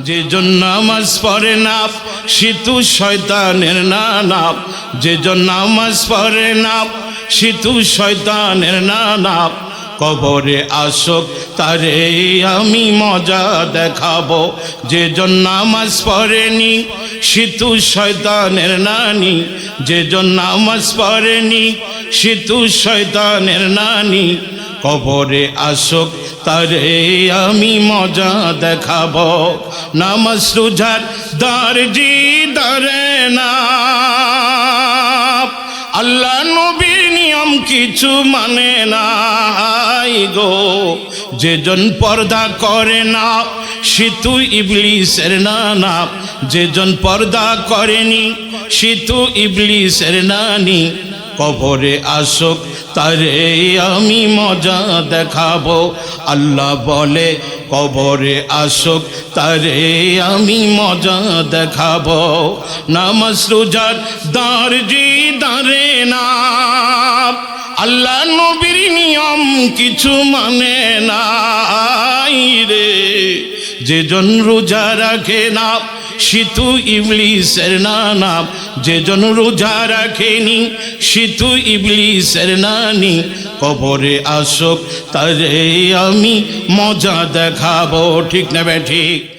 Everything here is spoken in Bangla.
যে জন নামাজ পড়ে না শীতু শয়তানের না নাম যে জন নামাজ পড়ে না শীতু শয়তানের না নাম কবরে আসক তারে আমি মজা দেখাবো। যে জন নামাজ পড়েনি শীতু শয়তানের নানি যে জন নামাজ পড়েনি শীতু শয়তানের নানি কবরে আসক তারে আমি মজা দেখাবো। নামাজ রোজার দারজি দারে না। আল্লাহ নবীর নিয়ম কিছু মানে নাই গো। যেজন পর্দা করে না সিতু ইবলিসের নানা। যেজন পর্দা করেনি সিতু ইবলিসের নানি। কবরে আসুক তারে আমি মজা দেখাবো। আল্লাহ বলে, কবরে আসুক, তারে আমি মজা দেখাবো। নামাজ রোজার দাঁড়জি দাঁড়ে না আল্লাহ নবীর নিয়ম কিছু মানে নাই রে। যেজন রোজা রাখে না সিতু ইবলিসের নাম যেজন রোজা রাখেনি সিতু ইবলিসের নানি, কবরে আসুক, তারে আমি মজা দেখাবো, ঠিক না ঠিক?